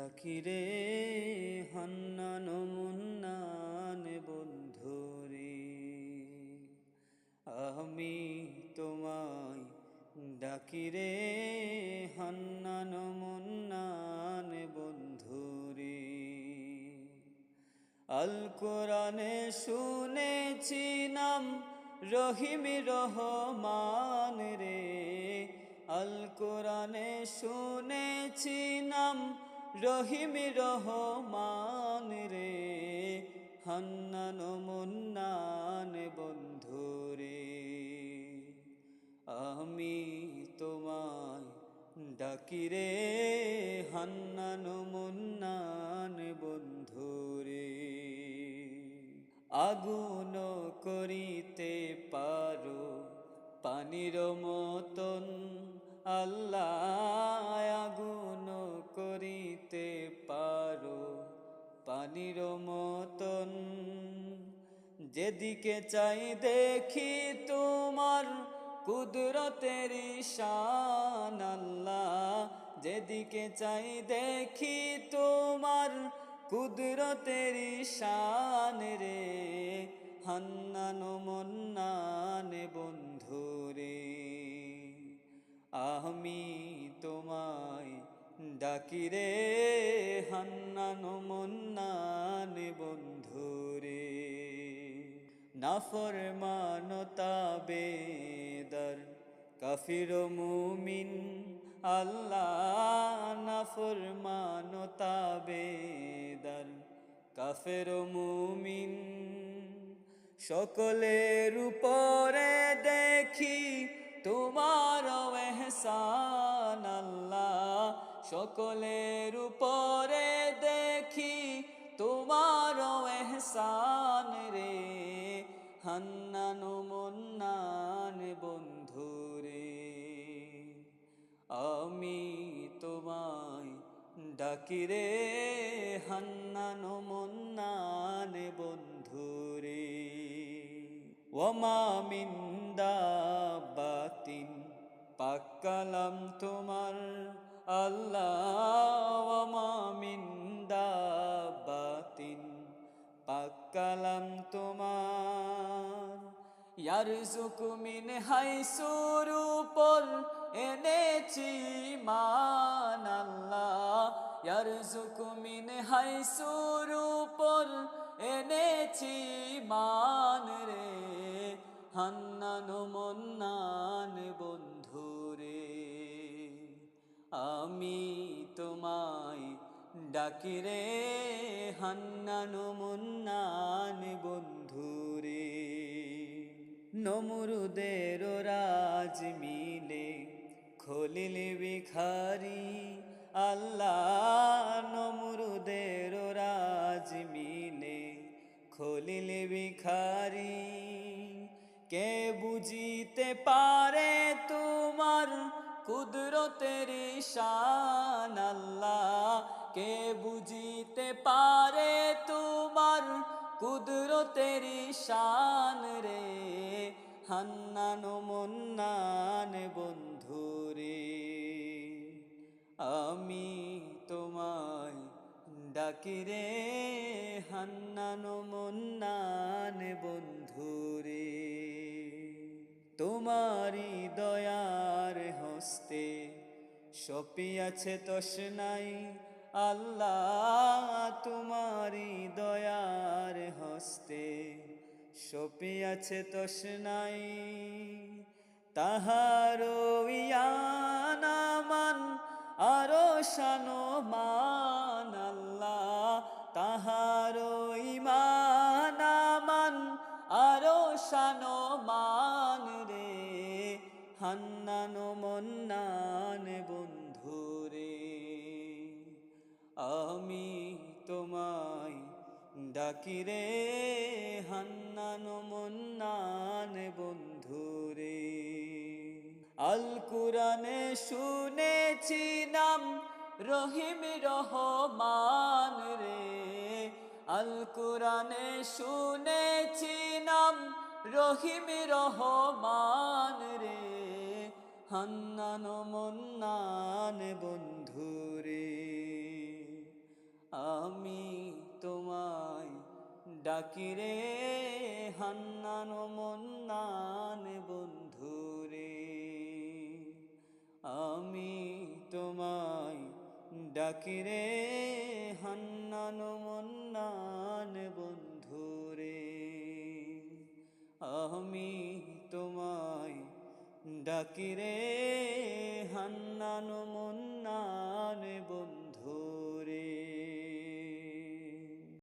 ডাকিরে হান্নান মুন্নান বন্ধুরে। আমি তোমায় ডাকিরে হান্নান মুন্নান বন্ধুরে। আল কোরআনে শুনেছি নাম রহিম রহমান রে। আল কোরআনে শুনেছি নাম রহিম রহমান রে, হান্নান মুন্নান বন্ধুরে আমি তোমায় ডাকিরে হান্নান মুন্নান বন্ধুরে আগুন করিতে পারো, পানির মতন আল্লাহ, আগুন পানির মতন। যেদিকে চাই দেখি তোমার কুদরতের শান আল্লাহ। যেদিকে চাই দেখি তোমার কুদরতের শান রে। হান্নান মন্নান বন্ধুরে, আমি তোমায় ডাকিরে হান্নান মন্নান বন্ধুরে নাফর মানতা বেদর কাফির মুমিন, আল্লাহ নাফর মানতা বেদর কাফের মুমিন, সকলের উপরে দেখি তোমার এহসান। সকলের উপরে দেখি তোমার এহসান রে। হান্নান মন্নান বন্ধুরে আমি তোমায় ডাকিরে হান্নান মন্নান বন্ধুরে ওমা মিন্দা বাতিন পাক্কালাম তোমার আল্লাহ ওমা মিন্দা বাতিন পাক্কালাম তোমার। ইয়ার জুকুমিন হাই সুরুপর এনেছি মান আল্লাহ। ইয়ার জুকুমিন হাই সুরুপর এনেছি মান রে। হান্নান মন্নান বন্ধুরে আমি তোমায় ডাকিরে হান্নান মুন্নান বন্ধুরে। নমরুদের রাজ মিলে খলিল বিখারি আল্লাহ নমরুদের রাজ মিলে খলিল বিখারি কে বুঝিতে তোমার কুদরতের শান আল্লাহ, কে বুঝিতে পারে তোমার কুদরতের শান রে? হান্নান মন্নান বন্ধু রে, আমি তোমায় ডাকিরে হান্নান মন্নান বন্ধুরে তোমারি দয়ার হস্তে সপিয়াছে তসনাই আল্লাহ তোমারি দয়ার হস্তে সপিয়াছে তসনাই তাহার ইয়ানামান আরও শানো মান ডাকিরে হান্নান মন্নান বন্ধুরে। আল কুরানে শুনেছি নাম, রহিম রহমান রে। আল কুরানে শুনেছি নাম, রহিম রহমান রে। হান্নান মন্নান বন্ধুরে। আমি ডাকিরে হান্নান মন্নান বন্ধুরে আমি তোমায় ডাকিরে হান্নান মন্নান বন্ধুরে আমি তোমায় ডাকিরে হান্নান